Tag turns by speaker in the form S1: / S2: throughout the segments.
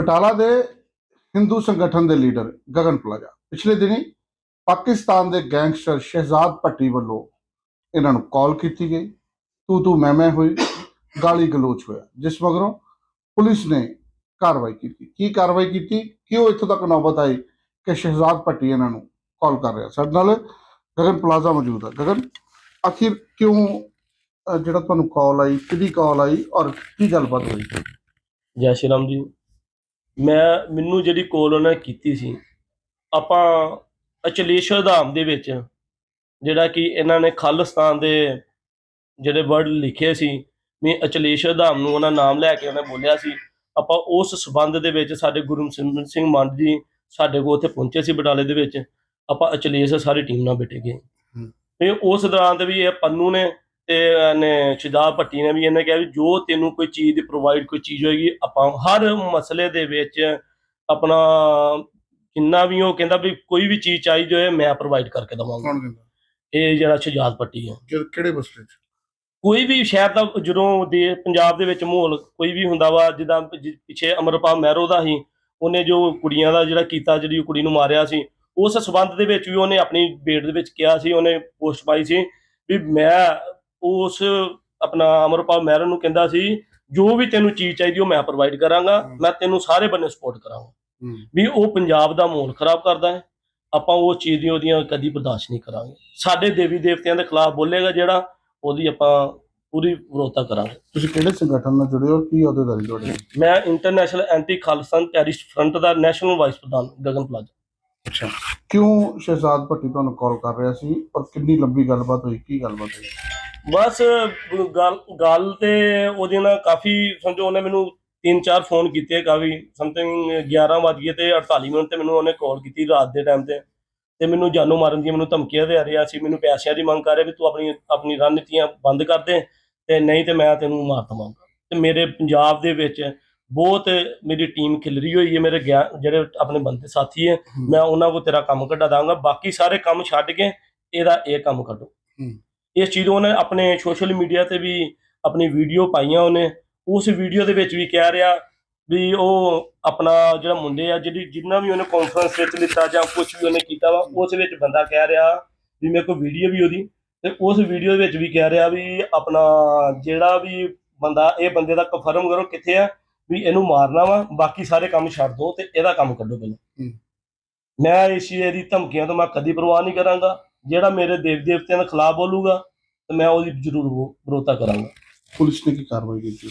S1: ਬਟਾਲਾ ਦੇ ਹਿੰਦੂ ਸੰਗਠਨ ਦੇ ਲੀਡਰ ਗਗਨ ਪਲਾਜਾ ਪਿਛਲੇ ਦਿਨੀ ਪਾਕਿਸਤਾਨ ਦੇ ਗੈਂਗਸਟਰ ਸ਼ਹਿਜ਼ਾਦ ਭੱਟੀ ਵੱਲੋਂ ਇਹਨਾਂ ਨੂੰ ਕਾਲ ਕੀਤੀ ਗਈ। ਤੂੰ ਤੂੰ ਮੈਂ ਮੈਂ ਹੋਈ, ਗਾਲੀ ਗਲੋਚ ਹੋਇਆ। ਜਿਸ ਮਗਰੋਂ ਪੁਲਿਸ ਨੇ ਕਾਰਵਾਈ ਕੀਤੀ। ਕੀ ਕਾਰਵਾਈ ਕੀਤੀ? ਕਿਉਂ ਇੱਥੋਂ ਤੱਕ ਨੌਬਤ ਆਈ ਕਿ ਸ਼ਹਿਜ਼ਾਦ ਭੱਟੀ ਇਹਨਾਂ ਨੂੰ ਕਾਲ ਕਰ ਰਿਹਾ? ਸਾਡੇ ਨਾਲ ਗਗਨ ਪਲਾਜ਼ਾ ਮੌਜੂਦ ਹੈ। ਗਗਨ ਆਖਿਰ ਕਿਉਂ ਜਿਹੜਾ ਤੁਹਾਨੂੰ ਕਾਲ ਆਈ, ਕਿਹਦੀ ਕਾਲ ਆਈ ਔਰ ਕੀ ਗੱਲਬਾਤ ਹੋਈ?
S2: ਜੈ ਸ਼੍ਰੀ ਰਾਮ ਜੀ। ਮੈਂ ਮੈਨੂੰ ਜਿਹੜੀ ਕੋਲ ਉਹਨਾਂ ਨੇ ਕੀਤੀ ਸੀ ਆਪਾਂ ਅਚਲੇਸ਼ਵਰ ਧਾਮ ਦੇ ਵਿੱਚ ਜਿਹੜਾ ਕਿ ਇਹਨਾਂ ਨੇ ਖਾਲਿਸਤਾਨ ਦੇ ਜਿਹੜੇ ਵਰਡ ਲਿਖੇ ਸੀ ਵੀ ਅਚਲੇਸ਼ਵਰ ਧਾਮ ਨੂੰ ਉਹਨਾਂ ਨਾਮ ਲੈ ਕੇ ਉਹਨੇ ਬੋਲਿਆ ਸੀ ਆਪਾਂ ਉਸ ਸਬੰਧ ਦੇ ਵਿੱਚ ਸਾਡੇ ਗੁਰੂ ਸਿਮਰਨ ਸਿੰਘ ਮੰਡ ਜੀ ਸਾਡੇ ਕੋਲ ਉੱਥੇ ਪਹੁੰਚੇ ਸੀ ਬਟਾਲੇ ਦੇ ਵਿੱਚ ਆਪਾਂ ਅਚਲੇਸ਼ ਸਾਰੀ ਟੀਮ ਨਾਲ ਬੈਠੇ ਗਏ। ਤੇ ਉਸ ਦੌਰਾਨ ਤੇ ਵੀ ਇਹ ਪੰਨੂ ਨੇ ਤੇ ਇਹਨੇ ਸ਼ਿਦਾਬ ਭੱਟੀ ਨੇ ਵੀ ਇਹਨੇ ਕਿਹਾ ਵੀ ਜੋ ਤੈਨੂੰ ਕੋਈ ਚੀਜ਼ ਦੀ ਪ੍ਰੋਵਾਈਡ ਕੋਈ ਚੀਜ਼ ਹੋਏਗੀ ਆਪਾਂ ਹਰ ਮਸਲੇ ਦੇ ਵਿੱਚ ਆਪਣਾ ਜਿੰਨਾ ਵੀ ਉਹ ਕਹਿੰਦਾ ਵੀ ਕੋਈ ਵੀ ਚੀਜ਼ ਚਾਹੀਦੀ ਹੋਏ ਮੈਂ ਪ੍ਰੋਵਾਈਡ ਕਰਕੇ ਦਵਾਂਗਾ।
S1: ਕੌਣ ਕਹਿੰਦਾ
S2: ਇਹ ਜਿਹੜਾ ਸ਼ਿਜਾਦ ਭੱਟੀ ਹੈ।
S1: ਕਿ- ਕਿਹੜੇ ਬਸਤੇ ਚ?
S2: ਕੋਈ ਵੀ ਸ਼ਹਿਰ ਦਾ ਜਦੋਂ ਦੇ ਪੰਜਾਬ ਦੇ ਵਿੱਚ ਮਾਹੌਲ ਕੋਈ ਵੀ ਹੁੰਦਾ ਵਾ ਜਿੱਦਾਂ ਪਿੱਛੇ ਅਮਰਪਾਲ ਮਹਿਰੋ ਦਾ ਹੀ ਉਹਨੇ ਜੋ ਕੁੜੀਆਂ ਦਾ ਜਿਹੜਾ ਕੀਤਾ ਜਿਹੜੀ ਉਹ ਕੁੜੀ ਨੂੰ ਮਾਰਿਆ ਸੀ ਉਸ ਸਬੰਧ ਦੇ ਵਿੱਚ ਵੀ ਉਹਨੇ ਆਪਣੀ ਬੇਟ ਦੇ ਵਿੱਚ ਕਿਹਾ ਸੀ ਉਹਨੇ ਪੋਸਟ ਪਾਈ ਸੀ ਵੀ ਮੈਂ ਉਸ ਆਪਣਾ ਅਮਰਪਾਲ ਮਹਿਰੋ ਨੂੰ ਕਹਿੰਦਾ ਸੀ ਜੋ ਵੀ ਤੈਨੂੰ ਚੀਜ਼ ਚਾਹੀਦੀ ਉਹ ਮੈਂ ਪ੍ਰੋਵਾਈਡ ਕਰਾਂਗਾ। ਮੈਂ ਤੈਨੂੰ ਸਾਰੇ ਬੰਨੇ ਸਪੋਰਟ ਕਰਾਂਗਾ। ਵੀ ਉਹ ਪੰਜਾਬ ਦਾ ਮਾਹੌਲ ਖਰਾਬ ਕਰਦਾ ਹੈ ਆਪਾਂ ਉਹ ਚੀਜ਼ ਦੀ ਉਹਦੀਆਂ ਕਦੀ ਬਰਦਾਸ਼ਤ ਨਹੀਂ ਕਰਾਂਗੇ। ਸਾਡੇ ਦੇਵੀ ਦੇਵਤਿਆਂ ਦੇ ਖਿਲਾਫ ਬੋਲੇਗਾ ਜਿਹੜਾ ਉਹਦੀ ਆਪਾਂ ਪੂਰੀ ਵਿਰੋਧਤਾ ਕਰਾਂਗੇ।
S1: ਤੁਸੀਂ ਕਿਹੜੇ ਸੰਗਠਨ ਨਾਲ ਜੁੜੇ ਹੋ? ਕੀ ਅਹੁਦੇਦਾਰੀ ਤੁਹਾਡੀ?
S2: ਮੈਂ international anti Khalistan terrorist front ਦਾ ਨੈਸ਼ਨਲ ਵਾਈਸ ਪ੍ਰਧਾਨ ਗਗਨ ਪਲਾਜਾ।
S1: ਅੱਛਾ। ਕਿਉਂ ਸ਼ਹਿਜ਼ਾਦ ਭੱਟੀ ਤੁਹਾਨੂੰ ਕਾਲ ਕਰ ਰਿਹਾ ਸੀ? ਔਰ ਕਿੰਨੀ ਲੰਬੀ ਗੱਲਬਾਤ ਹੋਈ? ਕੀ ਗੱਲਬਾਤ ਹੋਈ?
S2: ਬਸ ਗੱਲ ਗੱਲ ਤੇ ਉਹਦੇ ਨਾਲ ਕਾਫੀ ਸਮਝੋ ਉਹਨੇ ਮੈਨੂੰ ਤਿੰਨ ਚਾਰ ਫੋਨ ਕੀਤੇ ਕਾਫੀ ਸਮਥਿੰਗ 11 ਵੱਜ ਗਏ ਤੇ 48 ਮਿੰਟ ਤੇ ਮੈਨੂੰ ਉਹਨੇ ਕਾਲ ਕੀਤੀ ਰਾਤ ਦੇ ਟਾਈਮ ਤੇ। ਤੇ ਮੈਨੂੰ ਜਾਨੋਂ ਮਾਰਨ ਦੀ ਮੈਨੂੰ ਧਮਕੀਆਂ ਦੇ ਰਿਹਾ ਸੀ ਮੈਨੂੰ ਪੈਸਿਆਂ ਦੀ ਮੰਗ ਕਰ ਰਿਹਾ ਵੀ ਤੂੰ ਆਪਣੀ ਆਪਣੀ ਰਣਨੀਤੀਆਂ ਬੰਦ ਕਰ ਦੇ ਤੇ ਨਹੀਂ ਤੇ ਮੈਂ ਤੈਨੂੰ ਮਾਰ ਦਵਾਂਗਾ ਤੇ ਮੇਰੇ ਪੰਜਾਬ ਦੇ ਵਿੱਚ ਬਹੁਤ ਮੇਰੀ ਟੀਮ ਖਿਲਰੀ ਹੋਈ ਹੈ ਮੇਰੇ ਜਿਹੜੇ ਆਪਣੇ ਬੰਦੇ ਸਾਥੀ ਹੈ ਮੈਂ ਉਹਨਾਂ ਕੋ ਤੇਰਾ ਕੰਮ ਕੱਢਾ ਦਾਂਗਾ ਬਾਕੀ ਸਾਰੇ ਕੰਮ ਛੱਡ ਕੇ ਇਹਦਾ ਇਹ ਕੰਮ ਕੱਢੋ। ਇਸ ਚੀਜ਼ ਨੂੰ ਉਹਨੇ ਆਪਣੇ ਸੋਸ਼ਲ ਮੀਡੀਆ ਤੇ ਵੀ ਆਪਣੀ ਵੀਡੀਓ ਪਾਈਆਂ ਉਹਨੇ। ਉਸ ਵੀਡੀਓ ਦੇ ਵਿੱਚ ਵੀ ਕਹਿ ਰਿਹਾ ਵੀ ਉਹ ਆਪਣਾ ਜਿਹੜਾ ਮੁੰਡੇ ਆ ਜਿਹੜੀ ਜਿੰਨਾ ਵੀ ਉਹਨੇ ਕਾਨਫਰੰਸ ਵਿੱਚ ਲਿੱਤਾ ਜਾਂ ਕੁਝ ਵੀ ਉਹਨੇ ਕੀਤਾ ਵਾ ਉਸ ਵਿੱਚ ਬੰਦਾ ਕਹਿ ਰਿਹਾ ਵੀ ਮੇਰੇ ਕੋਲ ਵੀਡੀਓ ਵੀ ਉਹਦੀ ਤੇ ਉਸ ਵੀਡੀਓ ਵਿੱਚ ਵੀ ਕਹਿ ਰਿਹਾ ਵੀ ਆਪਣਾ ਜਿਹੜਾ ਵੀ ਬੰਦਾ ਇਹ ਬੰਦੇ ਦਾ ਕਨਫਰਮ ਕਰੋ ਕਿੱਥੇ ਆ ਵੀ ਇਹਨੂੰ ਮਾਰਨਾ ਵਾ ਬਾਕੀ ਸਾਰੇ ਕੰਮ ਛੱਡ ਦੋ ਤੇ ਇਹਦਾ ਕੰਮ ਕੱਢੋ ਪਹਿਲਾਂ। ਮੈਂ ਇਸ ਚੀਜ਼ ਦੀ ਧਮਕੀਆਂ ਤੋਂ ਮੈਂ ਕਦੀ ਪਰਵਾਹ ਨਹੀਂ ਕਰਾਂਗਾ। ਜਿਹੜਾ ਮੇਰੇ ਦੇਵ ਦੇਵਤਿਆਂ ਦੇ ਖਿਲਾਫ ਬੋਲੂਗਾ ਤੇ ਮੈਂ ਉਹਦੀ ਜ਼ਰੂਰ ਵਿਰੋ- ਵਿਰੋਧਤਾ ਕਰਾਂਗਾ।
S1: ਪੁਲਿਸ ਨੇ ਕੀ ਕਾਰਵਾਈ ਕੀਤੀ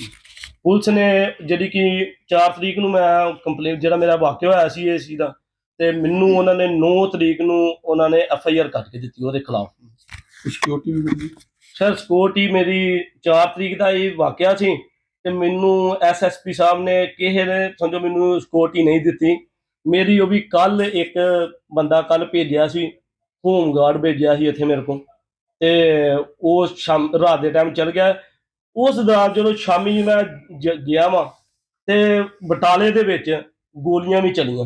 S2: ਪੁਲਿਸ ਨੇ ਜਿਹੜੀ ਕਿ 4 ਤਰੀਕ ਨੂੰ ਮੈਂ ਕੰਪਲੇਂਟ ਜਿਹੜਾ ਮੇਰਾ ਵਾਕਿਆ ਹੋਇਆ ਸੀ ਚੀਜ਼ ਦਾ ਤੇ ਮੈਨੂੰ ਉਹਨਾਂ ਨੇ 9 ਤਰੀਕ ਨੂੰ ਉਹਨਾਂ ਨੇ ਐਫ ਆਈ ਆਰ ਕੱਟ ਕੇ ਦਿੱਤੀ ਉਹਦੇ ਖਿਲਾਫ।
S1: ਸਿਕਿਉਰਿਟੀ ਵੀ ਮਿਲੀ?
S2: ਸਰ ਸਿਕਿਉਰਿਟੀ ਮੇਰੀ 4 ਤਰੀਕ ਦਾ ਇਹ ਵਾਕਿਆ ਸੀ ਤੇ ਮੈਨੂੰ ਐਸਐਸਪੀ ਸਾਹਿਬ ਨੇ ਕਿਸੇ ਨੇ ਸਮਝੋ ਮੈਨੂੰ ਸਿਕਿਉਰਿਟੀ ਨਹੀਂ ਦਿੱਤੀ। ਮੇਰੀ ਉਹ ਵੀ ਕੱਲ ਇੱਕ ਬੰਦਾ ਕੱਲ ਭੇਜਿਆ ਸੀ ਹੋਮ ਗਾਰਡ ਭੇਜਿਆ ਸੀ ਇੱਥੇ ਮੇਰੇ ਕੋਲ। ਤੇ ਉਹ ਸ਼ਾਮ, ਰਾਤ ਦੇ ਟਾਈਮ ਚਲ ਗਿਆ। ਉਸ ਦੌਰਾਨ ਜਦੋਂ ਸ਼ਾਮੀ ਮੈਂ ਗਿਆ ਵਾਂ, ਤੇ ਬਟਾਲੇ ਦੇ ਵਿੱਚ ਗੋਲੀਆਂ ਵੀ ਚਲੀਆਂ।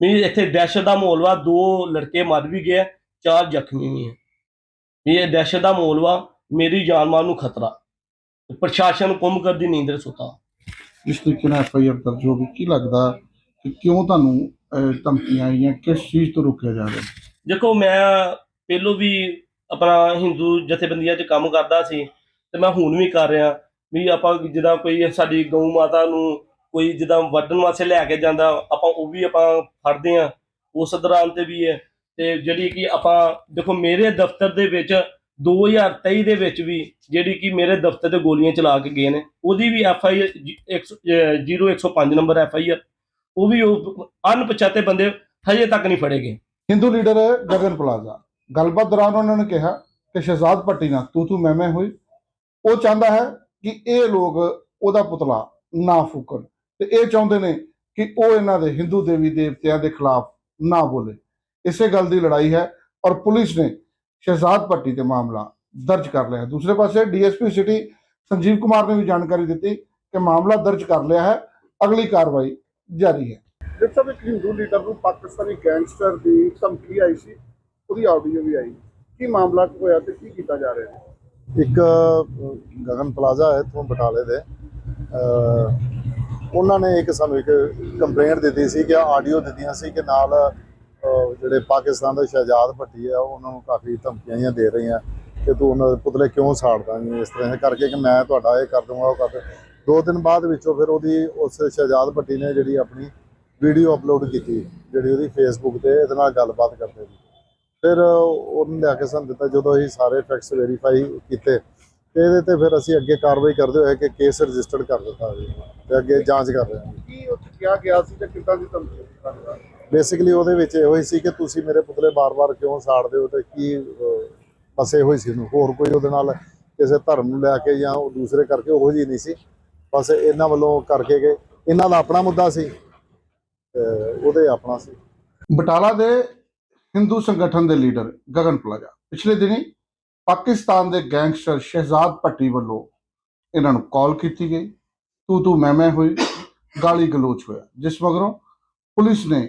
S2: ਵੀ ਇੱਥੇ ਦਹਿਸ਼ਤ ਦਾ ਮਾਹੌਲ ਵਾ, ਦੋ ਲੜਕੇ ਮਰ ਵੀ ਗਏ ਚਾਰ ਜ਼ਖਮੀ ਵੀ ਹੈ ਵੀ ਇਹ ਦਹਿਸ਼ਤ ਦਾ ਮਾਹੌਲ ਵਾ, ਮੇਰੀ ਜਾਨ ਮਾਲ ਨੂੰ ਖਤਰਾ। ਪ੍ਰਸ਼ਾਸਨ ਕੁੰਭ ਕਰਦੀ ਨੀਂਦਰ ਸੁੱਤਾ।
S1: ਜਿਸ ਤਰੀਕੇ ਨਾਲ ਐਫ ਆਈ ਆਰ ਦਰਜ ਹੋ ਗਈ। ਕੀ ਲੱਗਦਾ ਕਿ ਕਿਉਂ ਤੁਹਾਨੂੰ ਧਮਕੀਆਂ ਆਈਆਂ? ਕਿਸ ਚੀਜ਼ ਤੋਂ ਰੋਕਿਆ ਜਾ ਰਿਹਾ?
S2: ਦੇਖੋ, ਮੈਂ ਪਹਿਲੋਂ ਵੀ ਆਪਣਾ ਹਿੰਦੂ ਜਥੇਬੰਦੀਆਂ 'ਚ ਕੰਮ ਕਰਦਾ ਸੀ ਤੇ ਮੈਂ ਹੁਣ ਵੀ ਕਰ ਰਿਹਾ ਵੀ ਆਪਾਂ ਜਿੱਦਾਂ ਕੋਈ ਸਾਡੀ ਗਊ ਮਾਤਾ ਨੂੰ ਕੋਈ ਜਿੱਦਾਂ ਵੱਢਣ ਵਾਸਤੇ ਲੈ ਕੇ ਜਾਂਦਾ, ਆਪਾਂ ਉਹ ਵੀ ਆਪਾਂ ਫੜਦੇ ਆ ਉਸ ਦੌਰਾਨ ਤੇ ਵੀ ਹੈ ਤੇ ਜਿਹੜੀ ਕਿ ਆਪਾਂ, ਦੇਖੋ, ਮੇਰੇ ਦਫ਼ਤਰ ਦੇ ਵਿੱਚ 2023 ਦੇ ਵਿੱਚ ਵੀ ਜਿਹੜੀ ਕਿ ਮੇਰੇ ਦਫ਼ਤਰ ਤੇ ਗੋਲੀਆਂ ਚਲਾ ਕੇ ਗਏ ਨੇ, ਉਹਦੀ ਵੀ F I 0105 number F I R, ਉਹ ਵੀ ਉਹ ਅਣਪਛਾਤੇ ਬੰਦੇ ਹਜੇ ਤੱਕ ਨਹੀਂ ਫੜੇ ਗਏ।
S1: ਹਿੰਦੂ ਲੀਡਰ ਗਗਨ ਪਲਾਜ਼ਾ। ਗੱਲਬਾਤ ਦੌਰਾਨ ਉਹਨਾਂ ਨੇ ਕਿਹਾ ਕਿ ਸ਼ਹਿਜ਼ਾਦ ਭੱਟੀ ਨਾਲ ਤੂੰ ਤੂੰ ਮੈਂ ਮੈਂ ਹੋਈ। ਉਹ ਚਾਹੁੰਦਾ ਹੈ ਕਿ ਇਹ ਲੋਕ ਉਹਦਾ ਪੁਤਲਾ ਨਾ ਫੂਕਣ। ਤੇ ਇਹ ਚਾਹੁੰਦੇ ਨੇ ਕਿ ਉਹ ਇਹਨਾਂ ਦੇ ਹਿੰਦੂ ਦੇਵੀ ਦੇਵਤਿਆਂ ਦੇ ਖਿਲਾਫ ਨਾ ਬੋਲੇ। ਇਸੇ ਗੱਲ ਦੀ ਲੜਾਈ ਹੈ ਔਰ ਪੁਲਿਸ ਨੇ ਸ਼ਹਿਜ਼ਾਦ ਭੱਟੀ ਤੇ ਮਾਮਲਾ ਦਰਜ ਕਰ ਲਿਆ ਦੂਸਰੇ ਪਾਸੇ ਡੀਐਸਪੀ ਸਿਟੀ ਸੰਜੀਵ ਕੁਮਾਰ ਨੇ ਵੀ ਜਾਣਕਾਰੀ ਦਿੱਤੀ ਕਿ ਮਾਮਲਾ ਦਰਜ ਕਰ ਲਿਆ ਹੈ। ਅਗਲੀ ਕਾਰਵਾਈ ਜਾਰੀ ਹੈ। ਜਿਸ ਸਮੇਂ ਇੱਕ ਹਿੰਦੂ ਲੀਡਰ ਨੂੰ ਪਾਕਿਸਤਾਨੀ ਗੈਂਗਸਟਰ ਦੀ ਧਮਕੀ ਆਈ ਸੀ, ਉਹਦੀ ਆਡੀਓ ਵੀ ਆਈ। ਕੀ ਮਾਮਲਾ ਹੋਇਆ ਤੇ ਕੀ ਕੀਤਾ ਜਾ ਰਿਹਾ? ਹੈ
S3: ਇੱਕ ਗਗਨ ਪਲਾਜ਼ਾ ਹੈ ਇੱਥੋਂ ਬਟਾਲੇ ਦੇ। ਉਹਨਾਂ ਨੇ ਇੱਕ ਸਾਨੂੰ ਇੱਕ ਕੰਪਲੇਂਟ ਦਿੱਤੀ ਸੀ ਕਿ ਆਡੀਓ ਦਿੱਤੀਆਂ ਸੀ ਕਿ ਨਾਲ ਜਿਹੜੇ ਪਾਕਿਸਤਾਨ ਦੇ ਸ਼ਹਿਜਾਦ ਭੱਟੀ ਆ ਉਹਨਾਂ ਨੂੰ ਕਾਫੀ ਧਮਕੀਆਂ ਜਿਹੀਆਂ ਦੇ ਰਹੀਆਂ ਕਿ ਤੂੰ ਉਹਨਾਂ ਦੇ ਪੁਤਲੇ ਕਿਉਂ ਸਾੜਦਾ ਨਹੀਂ ਇਸ ਤਰ੍ਹਾਂ ਕਰਕੇ ਕਿ ਮੈਂ ਤੁਹਾਡਾ ਇਹ ਕਰ ਦੂੰਗਾ ਉਹ ਕਰ ਦੋ ਦਿਨ ਬਾਅਦ ਵਿੱਚੋਂ ਫਿਰ ਉਹਦੀ ਉਸ ਸ਼ਹਿਜਾਦ ਭੱਟੀ ਨੇ ਜਿਹੜੀ ਆਪਣੀ ਵੀਡੀਓ ਅਪਲੋਡ ਕੀਤੀ ਜਿਹੜੀ ਉਹਦੀ ਫੇਸਬੁੱਕ ਤੇ ਇਹਦੇ ਨਾਲ ਗੱਲਬਾਤ ਕਰਦੇ ਸੀ। ਫਿਰ ਉਹਨੂੰ ਲਿਆ ਕੇ ਸਾਨੂੰ ਦਿੱਤਾ ਜਦੋਂ ਅਸੀਂ ਸਾਰੇ ਫੈਕਟਸ ਵੈਰੀਫਾਈ ਕੀਤੇ ਤੇ ਇਹਦੇ ਤੇ ਫਿਰ ਅਸੀਂ ਅੱਗੇ ਕਾਰਵਾਈ ਕਰਦੇ ਹੋਏ ਕਿ ਕੇਸ ਰਜਿਸਟਰਡ ਕਰ ਦਿੱਤਾ ਜੀ ਤੇ ਅੱਗੇ ਜਾਂਚ ਕਰ ਰਹੇ ਹਾਂ।
S1: ਕੀ ਉੱਥੇ ਕਿਹਾ ਗਿਆ ਸੀ ਤੇ ਕਿੱਦਾਂ ਦੀ ਧਮਕੀ
S3: ਬੇਸਿਕਲੀ ਉਹਦੇ ਵਿੱਚ ਇਹੋ ਹੀ ਸੀ ਕਿ ਤੁਸੀਂ ਮੇਰੇ ਪੁਤਲੇ ਬਾਰ-ਬਾਰ ਕਿਉਂ ਸਾੜਦੇ ਹੋ ਤੇ ਕੀ ਅਹ, ਬਸ ਇਹੋ ਹੀ ਸੀ ਉਹਨੂੰ ਹੋਰ ਕੋਈ ਉਹਦੇ ਨਾਲ ਕਿਸੇ ਧਰਮ ਨੂੰ ਲੈ ਕੇ ਜਾਂ ਉਹ ਦੂਸਰੇ ਕਰਕੇ ਉਹੋ ਜੀ ਨਹੀਂ ਸੀ। ਬਸ ਇਹਨਾਂ ਵੱਲੋਂ ਕਰਕੇ ਗਏ। ਇਹਨਾਂ ਦਾ ਆਪਣਾ ਮੁੱਦਾ ਸੀ। ਉਹਦੇ ਆਪਣਾ ਸੀ।
S1: ਬਟਾਲਾ ਦੇ ਹਿੰਦੂ ਸੰਗਠਨ ਦੇ ਲੀਡਰ ਗਗਨ ਪਲਾਜਾ। ਪਿਛਲੇ ਦਿਨੀ ਪਾਕਿਸਤਾਨ ਦੇ ਗੈਂਗਸਟਰ ਸ਼ਹਿਜ਼ਾਦ ਭੱਟੀ ਵੱਲੋਂ ਇਹਨਾਂ ਨੂੰ ਕਾਲ ਕੀਤੀ ਗਈ। ਤੂੰ ਤੂੰ ਮੈਂ ਮੈਂ ਹੋਈ, ਗਾਲੀ ਗਲੋਚ ਹੋਇਆ। ਜਿਸ ਮਗਰੋਂ ਪੁਲਿਸ ਨੇ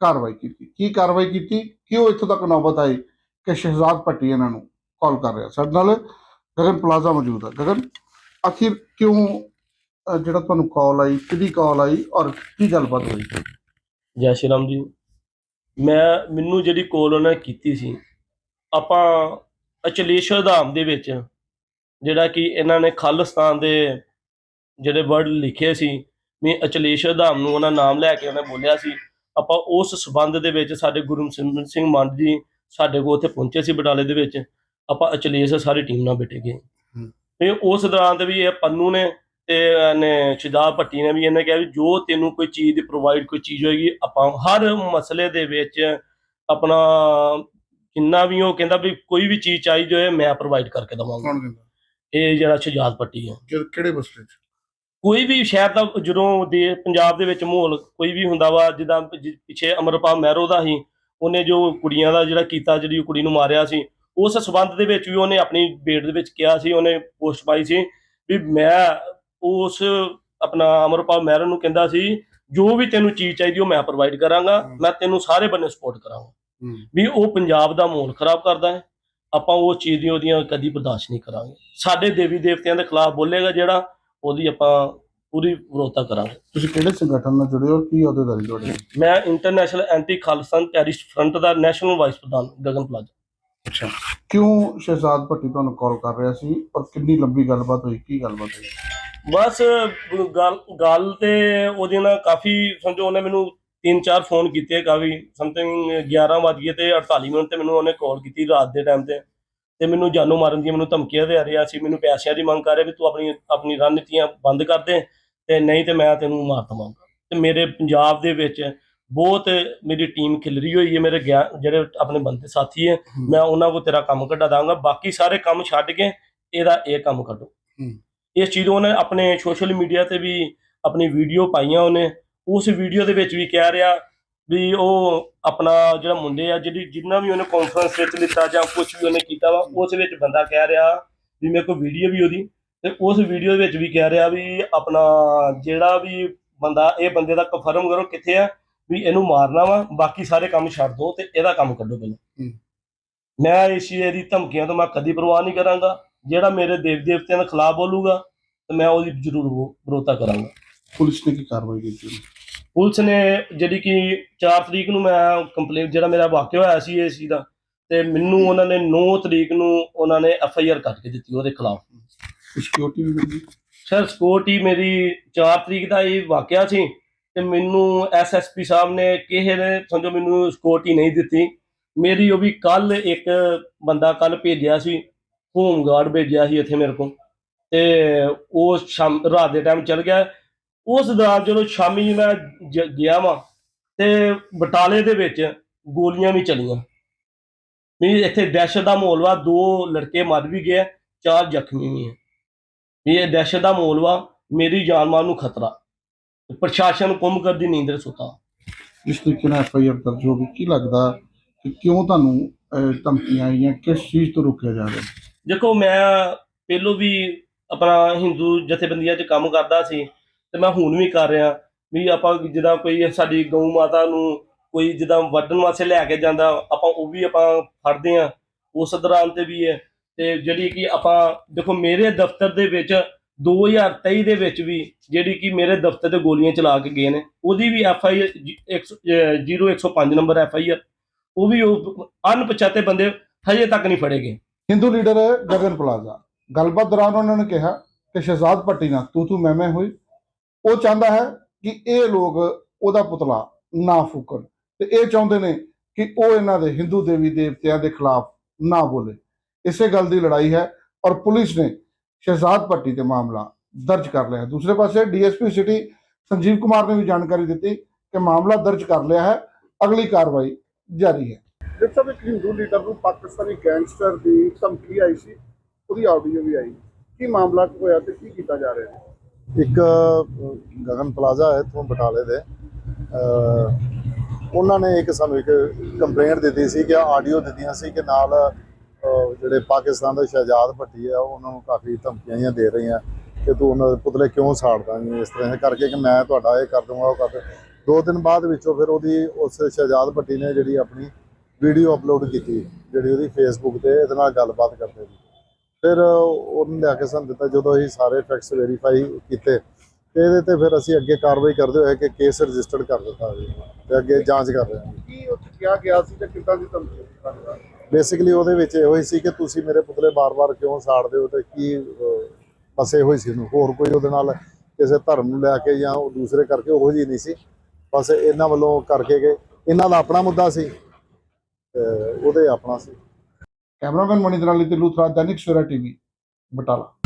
S1: ਕਾਰਵਾਈ ਕੀਤੀ। ਕੀ ਕਾਰਵਾਈ ਕੀਤੀ? ਕਿਉਂ ਇੱਥੋਂ ਤੱਕ ਨੌਬਤ ਆਈ ਕਿ ਸ਼ਹਿਜ਼ਾਦ ਭੱਟੀ ਇਹਨਾਂ ਨੂੰ ਕਾਲ ਕਰ ਰਿਹਾ? ਸਾਡੇ ਨਾਲ ਗਗਨ ਪਲਾਜ਼ਾ ਮੌਜੂਦ ਹੈ। ਗਗਨ ਆਖਿਰ ਕਿਉਂ ਜਿਹੜਾ ਤੁਹਾਨੂੰ ਕਾਲ ਆਈ, ਕਿਹਦੀ ਕਾਲ ਆਈ ਔਰ ਕੀ ਗੱਲਬਾਤ ਹੋਈ?
S2: ਜੈ ਸ਼੍ਰੀ ਰਾਮ ਜੀ। ਮੈਂ ਮੈਨੂੰ ਜਿਹੜੀ ਕੋਲ ਉਹਨਾਂ ਨੇ ਕੀਤੀ ਸੀ ਆਪਾਂ ਅਚਲੇਸ਼ਵਰ ਧਾਮ ਦੇ ਵਿੱਚ ਜਿਹੜਾ ਕਿ ਇਹਨਾਂ ਨੇ ਖਾਲਿਸਤਾਨ ਦੇ ਜਿਹੜੇ ਵਰਡ ਲਿਖੇ ਸੀ ਵੀ ਅਚਲੇਸ਼ਵਰ ਧਾਮ ਨੂੰ ਉਹਨਾਂ ਨਾਮ ਲੈ ਕੇ ਉਹਨੇ ਬੋਲਿਆ ਸੀ। ਆਪਾਂ ਉਸ ਸਬੰਧ ਦੇ ਵਿੱਚ ਸਾਡੇ ਗੁਰੂ ਸਿਮਰਨ ਸਿੰਘ ਮੰਡ ਜੀ ਸਾਡੇ ਕੋਲ ਉੱਥੇ ਪਹੁੰਚੇ ਸੀ ਬਟਾਲੇ ਦੇ ਵਿੱਚ। ਆਪਾਂ ਅਚਲੇਸ਼ ਸਾਰੀ ਟੀਮ ਨਾਲ ਬੈਠੇ ਗਏ। ਤੇ ਉਸ ਦੌਰਾਨ ਤੇ ਵੀ ਇਹ ਪੰਨੂ ਨੇ ਤੇ ਇਹਨੇ ਸ਼ਿਦਾਬ ਭੱਟੀ ਨੇ ਵੀ ਇਹਨੇ ਕਿਹਾ ਵੀ ਜੋ ਤੈਨੂੰ ਕੋਈ ਚੀਜ਼ ਦੀ ਪ੍ਰੋਵਾਈਡ ਕੋਈ ਚੀਜ਼ ਹੋਏਗੀ ਆਪਾਂ ਹਰ ਮਸਲੇ ਦੇ ਵਿੱਚ ਆਪਣਾ ਜਿੰਨਾ ਵੀ ਉਹ ਕਹਿੰਦਾ ਵੀ ਕੋਈ ਵੀ ਚੀਜ਼ ਚਾਹੀਦੀ ਹੋਏ ਮੈਂ ਪ੍ਰੋਵਾਈਡ ਕਰਕੇ ਦਵਾਂਗਾ।
S1: ਕੌਣ ਕਹਿੰਦਾ
S2: ਇਹ ਜਿਹੜਾ ਸ਼ਿਜਾਦ ਭੱਟੀ ਹੈ।
S1: ਕਿ- ਕਿਹੜੇ ਬਸਤੇ ਚ?
S2: ਕੋਈ ਵੀ ਸ਼ਹਿਰ ਦਾ ਜਦੋਂ ਦੇ ਪੰਜਾਬ ਦੇ ਵਿੱਚ ਮਾਹੌਲ ਕੋਈ ਵੀ ਹੁੰਦਾ ਵਾ ਜਿੱਦਾਂ ਪਿੱਛੇ ਅਮਰਪਾਲ ਮਹਿਰੋ ਦਾ ਹੀ ਉਹਨੇ ਜੋ ਕੁੜੀਆਂ ਦਾ ਜਿਹੜਾ ਕੀਤਾ ਜਿਹੜੀ ਉਹ ਕੁੜੀ ਨੂੰ ਮਾਰਿਆ ਸੀ ਉਸ ਸਬੰਧ ਦੇ ਵਿੱਚ ਵੀ ਉਹਨੇ ਆਪਣੀ ਬੇਟ ਦੇ ਵਿੱਚ ਕਿਹਾ ਸੀ ਉਹਨੇ ਪੋਸਟ ਪਾਈ ਸੀ ਵੀ ਮੈਂ ਉਸ ਆਪਣਾ ਅਮਰਪਾਲ ਮਹਿਰੋ ਨੂੰ ਕਹਿੰਦਾ ਸੀ ਜੋ ਵੀ ਤੈਨੂੰ ਚੀਜ਼ ਚਾਹੀਦੀ ਉਹ ਮੈਂ ਪ੍ਰੋਵਾਈਡ ਕਰਾਂਗਾ। ਮੈਂ ਤੈਨੂੰ ਸਾਰੇ ਬੰਨੇ ਸਪੋਰਟ ਕਰਾਂਗਾ। ਵੀ ਉਹ ਪੰਜਾਬ ਦਾ ਮਾਹੌਲ ਖਰਾਬ ਕਰਦਾ ਹੈ ਆਪਾਂ ਉਹ ਚੀਜ਼ ਦੀ ਉਹਦੀਆਂ ਕਦੀ ਬਰਦਾਸ਼ਤ ਨਹੀਂ ਕਰਾਂਗੇ। ਸਾਡੇ ਦੇਵੀ ਦੇਵਤਿਆਂ ਦੇ ਖਿਲਾਫ ਬੋਲੇਗਾ ਜਿਹੜਾ ਉਹਦੀ ਆਪਾਂ ਪੂਰੀ ਵਿਰੋਧਤਾ ਕਰਾਂਗੇ।
S1: ਤੁਸੀਂ ਕਿਹੜੇ ਸੰਗਠਨ ਨਾਲ ਜੁੜੇ ਹੋ? ਕੀ ਅਹੁਦੇਦਾਰੀ ਤੁਹਾਡੀ?
S2: ਮੈਂ international anti Khalistan terrorist front ਦਾ ਨੈਸ਼ਨਲ ਵਾਈਸ ਪ੍ਰਧਾਨ ਗਗਨ ਪਲਾਜਾ।
S1: ਅੱਛਾ। ਕਿਉਂ ਸ਼ਹਿਜ਼ਾਦ ਭੱਟੀ ਤੁਹਾਨੂੰ ਕਾਲ ਕਰ ਰਿਹਾ ਸੀ? ਔਰ ਕਿੰਨੀ ਲੰਬੀ ਗੱਲਬਾਤ ਹੋਈ? ਕੀ ਗੱਲਬਾਤ ਹੋਈ?
S2: ਬਸ ਗੱਲ ਗੱਲ ਤੇ ਉਹਦੇ ਨਾਲ ਕਾਫੀ ਸਮਝੋ ਉਹਨੇ ਮੈਨੂੰ ਤਿੰਨ ਚਾਰ ਫੋਨ ਕੀਤੇ ਕਾਫੀ ਸਮਥਿੰਗ 11 ਵੱਜ ਗਏ ਤੇ 48 ਮਿੰਟ ਤੇ ਮੈਨੂੰ ਉਹਨੇ ਕਾਲ ਕੀਤੀ ਰਾਤ ਦੇ ਟਾਈਮ ਤੇ। ਤੇ ਮੈਨੂੰ ਜਾਨੋਂ ਮਾਰਨ ਦੀ ਮੈਨੂੰ ਧਮਕੀਆਂ ਦੇ ਰਿਹਾ ਸੀ ਮੈਨੂੰ ਪੈਸਿਆਂ ਦੀ ਮੰਗ ਕਰ ਰਿਹਾ ਵੀ ਤੂੰ ਆਪਣੀ ਆਪਣੀ ਰਣਨੀਤੀਆਂ ਬੰਦ ਕਰ ਦੇ ਤੇ ਨਹੀਂ ਤੇ ਮੈਂ ਤੈਨੂੰ ਮਾਰ ਦਵਾਂਗਾ ਤੇ ਮੇਰੇ ਪੰਜਾਬ ਦੇ ਵਿੱਚ ਬਹੁਤ ਮੇਰੀ ਟੀਮ ਖਿਲਰੀ ਹੋਈ ਹੈ ਮੇਰੇ ਜਿਹੜੇ ਆਪਣੇ ਬੰਦੇ ਸਾਥੀ ਹੈ ਮੈਂ ਉਹਨਾਂ ਕੋ ਤੇਰਾ ਕੰਮ ਕੱਢਾ ਦਾਂਗਾ ਬਾਕੀ ਸਾਰੇ ਕੰਮ ਛੱਡ ਕੇ ਇਹਦਾ ਇਹ ਕੰਮ ਕੱਢੋ। ਇਸ ਚੀਜ਼ ਨੂੰ ਉਹਨੇ ਆਪਣੇ ਸੋਸ਼ਲ ਮੀਡੀਆ ਤੇ ਵੀ ਆਪਣੀ ਵੀਡੀਓ ਪਾਈਆਂ ਉਹਨੇ। ਉਸ ਵੀਡੀਓ ਦੇ ਵਿੱਚ ਵੀ ਕਹਿ ਰਿਹਾ ਵੀ ਉਹ ਆਪਣਾ ਜਿਹੜਾ ਮੁੰਡੇ ਆ ਜਿਹੜੀ ਜਿੰਨਾ ਵੀ ਉਹਨੇ ਕਾਨਫਰੰਸ ਵਿੱਚ ਲਿੱਤਾ ਜਾਂ ਕੁਝ ਵੀ ਉਹਨੇ ਕੀਤਾ ਵਾ ਉਸ ਵਿੱਚ ਬੰਦਾ ਕਹਿ ਰਿਹਾ ਵੀ ਮੇਰੇ ਕੋਲ ਵੀਡੀਓ ਵੀ ਉਹਦੀ ਤੇ ਉਸ ਵੀਡੀਓ ਵਿੱਚ ਵੀ ਕਹਿ ਰਿਹਾ ਵੀ ਆਪਣਾ ਜਿਹੜਾ ਵੀ ਬੰਦਾ ਇਹ ਬੰਦੇ ਦਾ ਕਨਫਰਮ ਕਰੋ ਕਿੱਥੇ ਆ ਵੀ ਇਹਨੂੰ ਮਾਰਨਾ ਵਾ ਬਾਕੀ ਸਾਰੇ ਕੰਮ ਛੱਡ ਦੋ ਤੇ ਇਹਦਾ ਕੰਮ ਕੱਢੋ ਪਹਿਲਾਂ। ਮੈਂ ਇਸ ਚੀਜ਼ ਦੀ ਧਮਕੀਆਂ ਤੋਂ ਮੈਂ ਕਦੀ ਪਰਵਾਹ ਨਹੀਂ ਕਰਾਂਗਾ। ਜਿਹੜਾ ਮੇਰੇ ਦੇਵ ਦੇਵਤਿਆਂ ਦੇ ਖਿਲਾਫ ਬੋਲੂਗਾ ਤੇ ਮੈਂ ਉਹਦੀ ਜ਼ਰੂਰ ਵਿਰੋ- ਵਿਰੋਧਤਾ ਕਰਾਂਗਾ।
S1: ਪੁਲਿਸ ਨੇ ਕੀ ਕਾਰਵਾਈ ਕੀਤੀ
S2: ਪੁਲਿਸ ਨੇ ਜਿਹੜੀ ਕਿ 4 ਤਰੀਕ ਨੂੰ ਮੈਂ ਕੰਪਲੇਂਟ ਜਿਹੜਾ ਮੇਰਾ ਵਾਕਿਆ ਹੋਇਆ ਸੀ ਇਸ ਚੀਜ਼ ਦਾ ਤੇ ਮੈਨੂੰ ਉਹਨਾਂ ਨੇ 9 ਤਰੀਕ ਨੂੰ ਉਹਨਾਂ ਨੇ ਐਫ ਆਈ ਆਰ ਕੱਟ ਕੇ ਦਿੱਤੀ ਉਹਦੇ ਖਿਲਾਫ।
S1: ਸਿਕਿਉਰਿਟੀ ਵੀ ਮਿਲੀ?
S2: ਸਰ ਸਿਕਿਉਰਿਟੀ ਮੇਰੀ 4 ਤਰੀਕ ਦਾ ਇਹ ਵਾਕਿਆ ਸੀ ਤੇ ਮੈਨੂੰ ਐਸਐਸਪੀ ਸਾਹਿਬ ਨੇ ਕਿਸੇ ਨੇ ਸਮਝੋ ਮੈਨੂੰ ਸਿਕਿਉਰਿਟੀ ਨਹੀਂ ਦਿੱਤੀ। ਮੇਰੀ ਉਹ ਵੀ ਕੱਲ ਇੱਕ ਬੰਦਾ ਕੱਲ ਭੇਜਿਆ ਸੀ ਹੋਮ ਗਾਰਡ ਭੇਜਿਆ ਸੀ ਇੱਥੇ ਮੇਰੇ ਕੋਲ। ਤੇ ਉਹ ਸ਼ਾਮ, ਰਾਤ ਦੇ ਟਾਈਮ ਚਲ ਗਿਆ। ਉਸ ਦੌਰਾਨ ਜਦੋਂ ਸ਼ਾਮੀ ਮੈਂ ਗਿਆ ਵਾਂ, ਤੇ ਬਟਾਲੇ ਦੇ ਵਿੱਚ ਗੋਲੀਆਂ ਵੀ ਚਲੀਆਂ। ਵੀ ਇੱਥੇ ਦਹਿਸ਼ਤ ਦਾ ਮਾਹੌਲ ਵਾ, ਦੋ ਲੜਕੇ ਮਰ ਵੀ ਗਏ ਚਾਰ ਜ਼ਖਮੀ ਵੀ ਹੈ ਵੀ ਇਹ ਦਹਿਸ਼ਤ ਦਾ ਮਾਹੌਲ ਵਾ, ਮੇਰੀ ਜਾਨ ਮਾਲ ਨੂੰ ਖਤਰਾ। ਪ੍ਰਸ਼ਾਸਨ ਕੁੰਭ ਕਰਦੀ, ਨੀਂਦਰ ਸੁਤਾ।
S1: ਜਿਸ ਤਰੀਕੇ ਨਾਲ ਐਫ ਆਈ ਆਰ ਦਰਜ ਹੋ ਗਈ। ਕੀ ਲੱਗਦਾ ਕਿ ਕਿਉਂ ਤੁਹਾਨੂੰ ਧਮਕੀਆਂ ਆਈਆਂ? ਕਿਸ ਚੀਜ਼ ਤੋਂ ਰੋਕਿਆ ਜਾ ਰਿਹਾ?
S2: ਦੇਖੋ, ਮੈਂ ਪਹਿਲੋਂ ਵੀ ਆਪਣਾ ਹਿੰਦੂ ਜਥੇਬੰਦੀਆਂ 'ਚ ਕੰਮ ਕਰਦਾ ਸੀ ਤੇ ਮੈਂ ਹੁਣ ਵੀ ਕਰ ਰਿਹਾ ਵੀ ਆਪਾਂ ਜਿੱਦਾਂ ਕੋਈ ਸਾਡੀ ਗਊ ਮਾਤਾ ਨੂੰ ਕੋਈ ਜਿੱਦਾਂ ਵੱਢਣ ਵਾਸਤੇ ਲੈ ਕੇ ਜਾਂਦਾ, ਆਪਾਂ ਉਹ ਵੀ ਆਪਾਂ ਫੜਦੇ ਆ ਉਸ ਦੌਰਾਨ ਤੇ ਵੀ ਹੈ ਤੇ ਜਿਹੜੀ ਕਿ ਆਪਾਂ, ਦੇਖੋ, ਮੇਰੇ ਦਫ਼ਤਰ ਦੇ ਵਿੱਚ 2023 ਦੇ ਵਿੱਚ ਵੀ ਜਿਹੜੀ ਕਿ ਮੇਰੇ ਦਫ਼ਤਰ ਤੇ ਗੋਲੀਆਂ ਚਲਾ ਕੇ ਗਏ ਨੇ, ਉਹਦੀ ਵੀ F I 0105 number F I ਉਹ ਵੀ ਉਹ ਅਣਪਛਾਤੇ ਬੰਦੇ ਹਜੇ ਤੱਕ ਨਹੀਂ ਫੜੇ ਗਏ।
S1: ਹਿੰਦੂ ਲੀਡਰ ਗਗਨ ਪਲਾਜ਼ਾ। ਗੱਲਬਾਤ ਦੌਰਾਨ ਉਹਨਾਂ ਨੇ ਕਿਹਾ ਕਿ ਸ਼ਹਿਜ਼ਾਦ ਭੱਟੀ ਨਾਲ ਤੂੰ ਤੂੰ ਮੈਂ ਮੈਂ ਹੋਈ। ਉਹ ਚਾਹੁੰਦਾ ਹੈ ਕਿ ਇਹ ਲੋਕ ਉਹਦਾ ਪੁਤਲਾ ਨਾ ਫੂਕਣ। ਤੇ ਇਹ ਚਾਹੁੰਦੇ ਨੇ ਕਿ ਉਹ ਇਹਨਾਂ ਦੇ ਹਿੰਦੂ ਦੇਵੀ ਦੇਵਤਿਆਂ ਦੇ ਖਿਲਾਫ ਨਾ ਬੋਲੇ। ਇਸੇ ਗੱਲ ਦੀ ਲੜਾਈ ਹੈ ਔਰ ਪੁਲਿਸ ਨੇ ਸ਼ਹਿਜ਼ਾਦ ਭੱਟੀ ਤੇ ਮਾਮਲਾ ਦਰਜ ਕਰ ਲਿਆ ਦੂਸਰੇ ਪਾਸੇ ਡੀਐਸਪੀ ਸਿਟੀ ਸੰਜੀਵ ਕੁਮਾਰ ਨੇ ਵੀ ਜਾਣਕਾਰੀ ਦਿੱਤੀ ਕਿ ਮਾਮਲਾ ਦਰਜ ਕਰ ਲਿਆ ਹੈ। ਅਗਲੀ ਕਾਰਵਾਈ ਜਾਰੀ ਹੈ।
S4: ਜਿਸ ਸਮੇਂ ਇੱਕ ਹਿੰਦੂ ਲੀਡਰ ਨੂੰ ਪਾਕਿਸਤਾਨੀ ਗੈਂਗਸਟਰ ਦੀ ਧਮਕੀ ਆਈ ਸੀ, ਉਹਦੀ ਆਡੀਓ ਵੀ ਆਈ। ਕੀ ਮਾਮਲਾ ਹੋਇਆ ਤੇ ਕੀ ਕੀਤਾ ਜਾ ਰਿਹਾ? ਹੈ
S3: ਇੱਕ ਗਗਨ ਪਲਾਜ਼ਾ ਹੈ ਇੱਥੋਂ ਬਟਾਲੇ ਦੇ। ਉਹਨਾਂ ਨੇ ਇੱਕ ਸਾਨੂੰ ਇੱਕ ਕੰਪਲੇਂਟ ਦਿੱਤੀ ਸੀ ਕਿ ਆਡੀਓ ਦਿੱਤੀਆਂ ਸੀ ਕਿ ਨਾਲ ਜਿਹੜੇ ਪਾਕਿਸਤਾਨ ਦੇ ਸ਼ਹਿਜ਼ਾਦ ਭੱਟੀ ਆ ਉਹਨਾਂ ਨੂੰ ਕਾਫੀ ਧਮਕੀਆਂ ਜਿਹੀਆਂ ਦੇ ਰਹੀਆਂ ਕਿ ਤੂੰ ਉਹਨਾਂ ਦੇ ਪੁਤਲੇ ਕਿਉਂ ਸਾੜਦਾ ਨਹੀਂ ਇਸ ਤਰ੍ਹਾਂ ਕਰਕੇ ਕਿ ਮੈਂ ਤੁਹਾਡਾ ਇਹ ਕਰ ਦੂੰਗਾ ਉਹ ਕਰ ਦੋ ਦਿਨ ਬਾਅਦ ਵਿੱਚੋਂ ਫਿਰ ਉਹਦੀ ਉਸ ਸ਼ਹਿਜ਼ਾਦ ਭੱਟੀ ਨੇ ਜਿਹੜੀ ਆਪਣੀ ਵੀਡੀਓ ਅਪਲੋਡ ਕੀਤੀ ਜਿਹੜੀ ਉਹਦੀ ਫੇਸਬੁੱਕ ਤੇ ਇਹਦੇ ਨਾਲ ਗੱਲਬਾਤ ਕਰਦੇ ਸੀ। ਫਿਰ ਉਹਨੂੰ ਲਿਆ ਕੇ ਸਾਨੂੰ ਦਿੱਤਾ ਜਦੋਂ ਅਸੀਂ ਸਾਰੇ ਫੈਕਟਸ ਵੈਰੀਫਾਈ ਕੀਤੇ ਤੇ ਇਹਦੇ ਤੇ ਫਿਰ ਅਸੀਂ ਅੱਗੇ ਕਾਰਵਾਈ ਕਰਦੇ ਹੋਏ ਕਿ ਕੇਸ ਰਜਿਸਟਰਡ ਕਰ ਦਿੱਤਾ ਜੀ ਤੇ ਅੱਗੇ ਜਾਂਚ ਕਰ ਰਹੇ ਹਾਂ।
S4: ਕੀ ਉੱਥੇ ਕਿਹਾ ਗਿਆ ਸੀ ਤੇ ਕਿੱਦਾਂ ਦੀ ਧਮਕੀ
S3: ਬੇਸਿਕਲੀ ਉਹਦੇ ਵਿੱਚ ਇਹੋ ਹੀ ਸੀ ਕਿ ਤੁਸੀਂ ਮੇਰੇ ਪੁਤਲੇ ਬਾਰ-ਬਾਰ ਕਿਉਂ ਸਾੜਦੇ ਹੋ ਤੇ ਕੀ ਬਸ ਇਹੋ ਹੀ ਸੀ ਉਹਨੂੰ ਹੋਰ ਕੋਈ ਉਹਦੇ ਨਾਲ ਕਿਸੇ ਧਰਮ ਨੂੰ ਲੈ ਕੇ ਜਾਂ ਉਹ ਦੂਸਰੇ ਕਰਕੇ ਉਹੋ ਜੀ ਨਹੀਂ ਸੀ। ਬਸ ਇਹਨਾਂ ਵੱਲੋਂ ਕਰਕੇ ਗਏ। ਇਹਨਾਂ ਦਾ ਆਪਣਾ ਮੁੱਦਾ ਸੀ। ਉਹਦੇ ਆਪਣਾ ਸੀ।
S1: ਕੈਮਰਾਮੈਨ ਮਣੀ ਲਈ ਤੇ ਲੂਥਰਾ ਦੈਨਿਕ ਸਵੇਰਾ ਟੀਵੀ ਬਟਾਲਾ।